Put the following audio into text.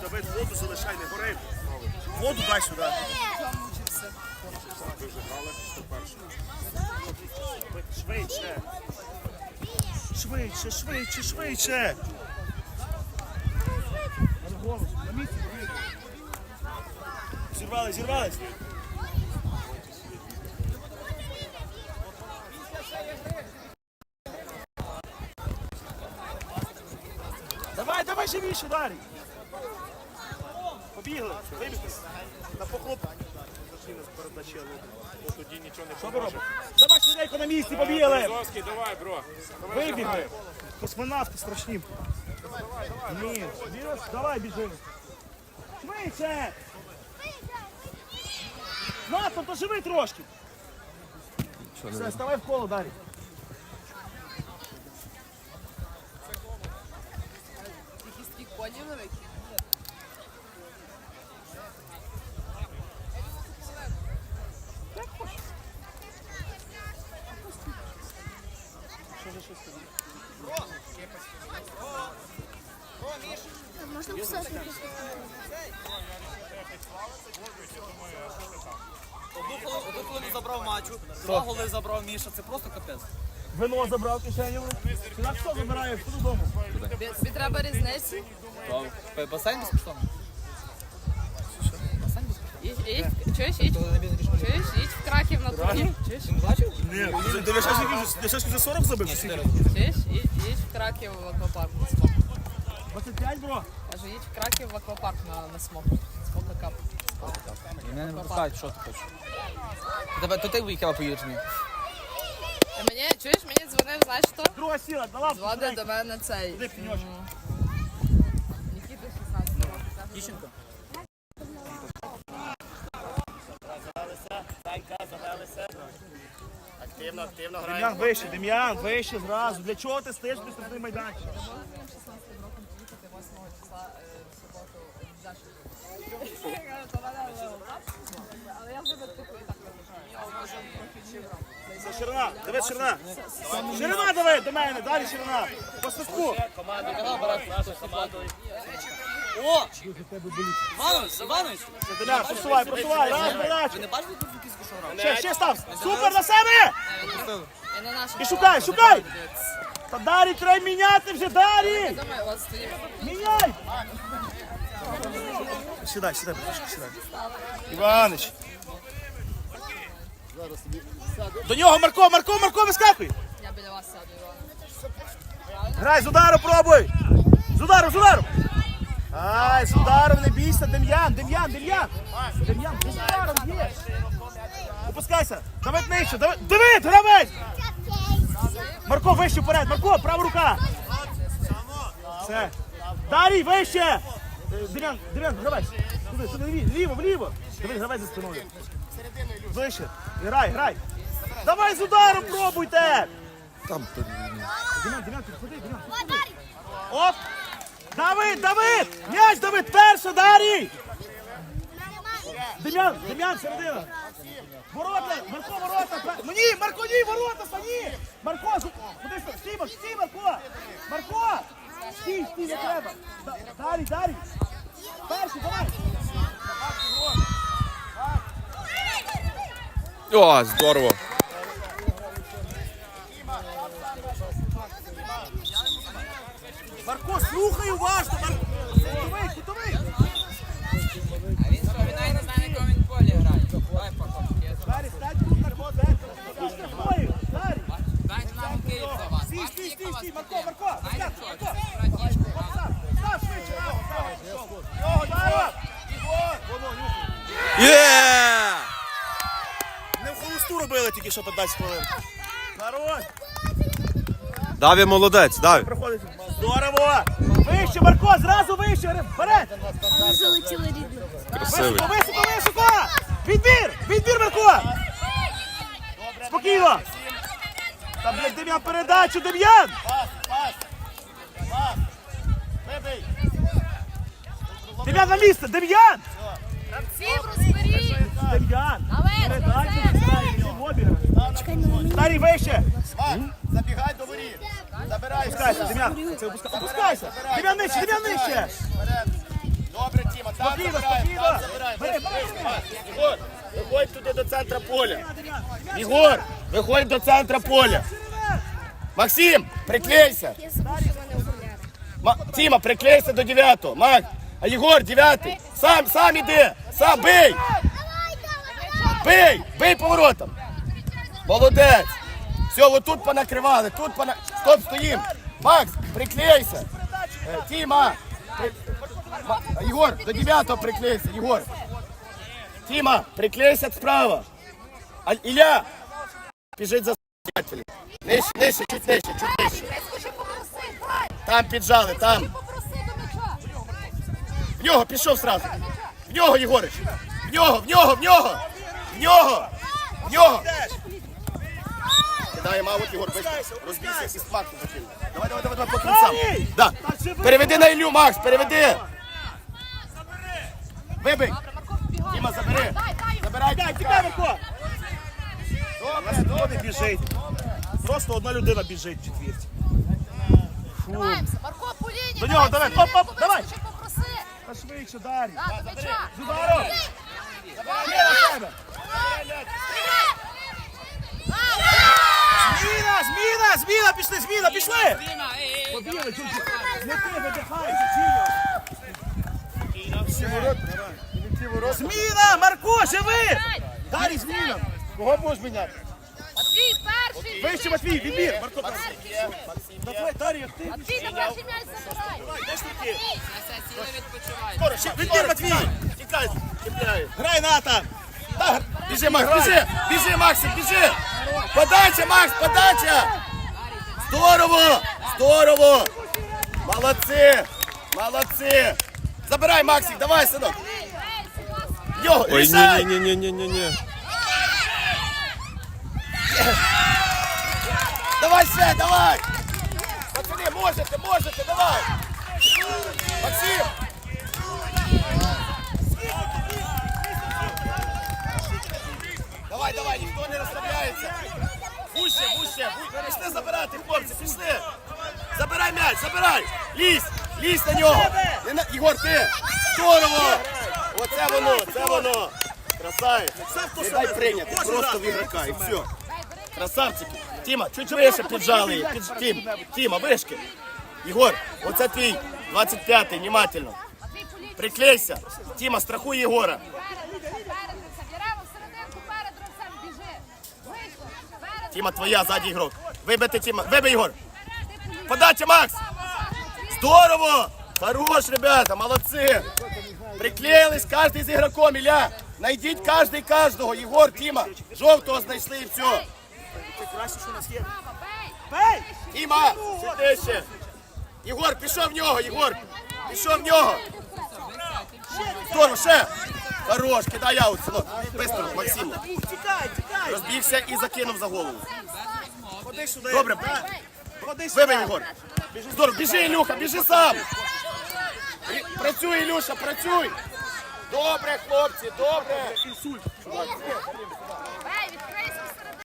Давай воду залишай, не гори. Воду дай сюди. Швидше. Швидше, швидше, швидше. На місці. Зірвались, зірвались. Давай, давай живіше, Дарій. Побігли, вибігли. На похлоп. Нас передачили. Тоді нічого не робите? Давай швиденько на місці, побігли. Зовський, давай, бро. Вибігли. Космонавти страшні. Ні, вірус, давай біжи. Швидше. Нато, то живи трошки. Все, ставай в коло, Дарі. Якісь такі коні великі. Писати? Одну хвилину забрав матчу, два голи забрав Міша, це просто капець. Вино забрав кишеню. Сюди хто забирає? Хто додому? Тобі треба різницю. П- Басейн безкоштовно. Басейн безкоштовно. Їдь, чуєш, їдь, чуєш, в Краків на турнір. Чуєш, Ти не бачив? Ні, ти Ляшевський за 40 забив? чуєш, їдь, в Краків в аквапарк. 25, бро. Кажу, їдь в Краків в аквапарк на, на смок. Смока кап. Мене не пускають, що ти хочеш. Тебе, то ти виїхала поїдеш мені. Та мені, чуєш, мені дзвонив, знаєш хто? Друга сіла, на лавку. Зводить сідай. до мене цей. Куди пеньочок? Нікіта 16 років. Каже, Тіщенко? Активно, активно грає. Дем'ян, вище, Дем'ян, вище зразу. Для чого ти стоїш штрафний майданчик? Можна їм 16 роком приїхати 8 числа е, в суботу в? Але я вже так. Ширина, дивись ширина. Ширина давай до мене, далі ширина. По свистку. О! Іванович, Іванович! Просувай, просувай, раз, Ви не бачили тут якийсь що грав? Ще, ще став. Супер на себе! І на нашому І шукай, шукай! Та Дарі треба міняти вже, Дарі! Міняй! Сідай, сідай, ласка, сідай. Іванич. До нього Марко, Марко, Марко, вискакуй! Я біля вас сяду, Іван. Грай з удару, пробуй! З удару, з удару! Ай, з ударом не бійся, Дем'ян, Дем'ян, Дем'ян! Дем'ян, з ударом є! Опускайся! Давид нижче, Давид, Давид, гравець! Марко, вище вперед, Марко, права рука! Все. Дарій, вище! Дем'ян, Дем'ян, гравець! Сюди, сюди, ліво, вліво, вліво! Давид, гравець за спиною. Вище. Грай, грай! Давай з ударом пробуйте! Дем'ян, Дем'ян, підходи, Дем'ян, підходи. Оп! Давид, Давид! М'яч, Давид, перша, Дарій! Дем'ян, Дем'ян, середина! Ворота, Марко, ворота! Мені, Марко, ні, ворота, стані! Марко, куди що? Стій, Марко, стій, Марко! Марко! Стій, стій, не треба! Далі, далі! Перший, давай! О, здорово. Марко, слухай уважно! Марко! Кутовий, кутовий! А він що, він навіть не знає, на якому він полі грає. Давай, покопки. Дарій, стань тут, Марко, дай! Стій штрафною, Дарій! Дайте нам Київ за вас. Стій, стій, стій, стій, Марко, Марко! Знаєте Марко, що? Марко! Братішку, Став, став швидше, його, став! Його, Даро! Є! Не в холосту робили тільки що 15 хвилин. Хорош! Даві молодець, Даві. Проходить. Здорово! Вище, Марко, зразу вище! Вперед! Але залетіли рідно. Красивий. Високо, високо, високо! Відбір! Відбір, Марко! Спокійно! Та, блядь, Дем'ян, передачу, Дем'ян! Дем'ян на місце! Дем'ян! Всім розберіть! Дем'ян! Передачу, наверх. Дем'ян, всі в Чекай, ну вище! Забігай до воріт. Забирай. Опускайся, Дем'ян, опускайся! Дем'ян нижче, Дем'ян нижче! Вперед. Спокійно, забирай, спокійно. там забирай. Бери, бери, бери. Ігор, виходь туди до центра поля. Ігор, виходь до центра поля. Максим, приклейся. Тіма, приклейся до дев'ятого. Мак, а Єгор, дев'ятий. Сам, сам іди. Сам бий. Бий, бий поворотом. Молодець. Все, отут понакривали, тут пона... Стоп, стоїм. Макс, приклейся. Е, Тіма. При... Єгор, до дев'ятого приклейся, Єгор. Тіма, приклейся справа. А Ілля, біжить за приятелем. Нижче, нижче, чуть нижче, чуть нижче. Там піджали, там. В нього пішов сразу. В нього, Єгорич. В нього, в нього, в нього. В нього. В нього. Кидає мабуть, Єгор, быстро. Розбійся і смак не закинь. Давай, давай, давай, давай, по кінцям. Да. Переведи на Іллю, Макс, переведи. Вибий. Діма, забери. Забирай, Тікай, тікай, Марко! Ніхто не біжить. Просто одна людина біжить в четвірці. Тримаємося. Марко, по лінії. До нього, давай, оп, оп, давай. попроси. Та швидше, Дар'я. Да, до м'яча. Ударом! Є на тебе! Зміна, зміна, зміна, пішли, зміна, пішли! Побігли. Не ти, видихай, Зміна! Зміна, Марко, живи! Дарій, зміна! Кого будеш міняти? Матвій, перший. Вище, Матвій, відбір! Марко, давай, Дар'я, ти. Матвій, на перший м'яч забирай. Де ж? Сіли. Скоро, відбір, Матвій! Тікай, чіпляє. Грай, Ната! Біжи, Макс, біжи, біжи, Максим, біжи. Подача, Макс, подача. Здорово, здорово. Молодці, молодці. Забирай, Максик, давай, синок. Його, Ой, ні, ні, ні, ні, ні, ні. Давай ще, давай. Пацани, можете, можете, давай. Максим. Давай, давай, ніхто не розслабляється. Вуще, вуще, вуще. Пішли забирати, хлопці, пішли. Забирай м'яч, забирай. Лізь, лізь на нього. Не на... Ігор, ти. Здорово. Оце воно, це воно. Красавець. Не дай прийняти, просто в ігрока і все. Красавчики. Тіма, чуть вище піджали. її. Тім, Тіма, вишки. Єгор, оце твій 25-й, внимательно. Приклейся. Тіма, страхуй Єгора. Тіма, твоя ззаді ігрок. Вибити Тіма. Вибий Єгор. Подача, Макс. Здорово! Хорош, ребята, молодцы! Приклеились каждый з ігроком, Ілля! Найдіть кожний кожного, Єгор, Тіма, жовтого знайшли і все. Це краще, що у нас є. Право, бей. Бей! Тіма, сиди ще. Єгор, пішов в нього, Єгор. Пішов в нього. Здорово, ще. Хорош, кидай аут, синок. Быстро, Максиму. Тікай, тікай! Розбігся і закинув за голову. Ходи сюди. Добре. Ходи сюди. Вибий, Єгор. Здорово, біжи, Ілюха, біжи сам. Працюй, Ілюша, працюй. Добре, хлопці, добре. Інсульт.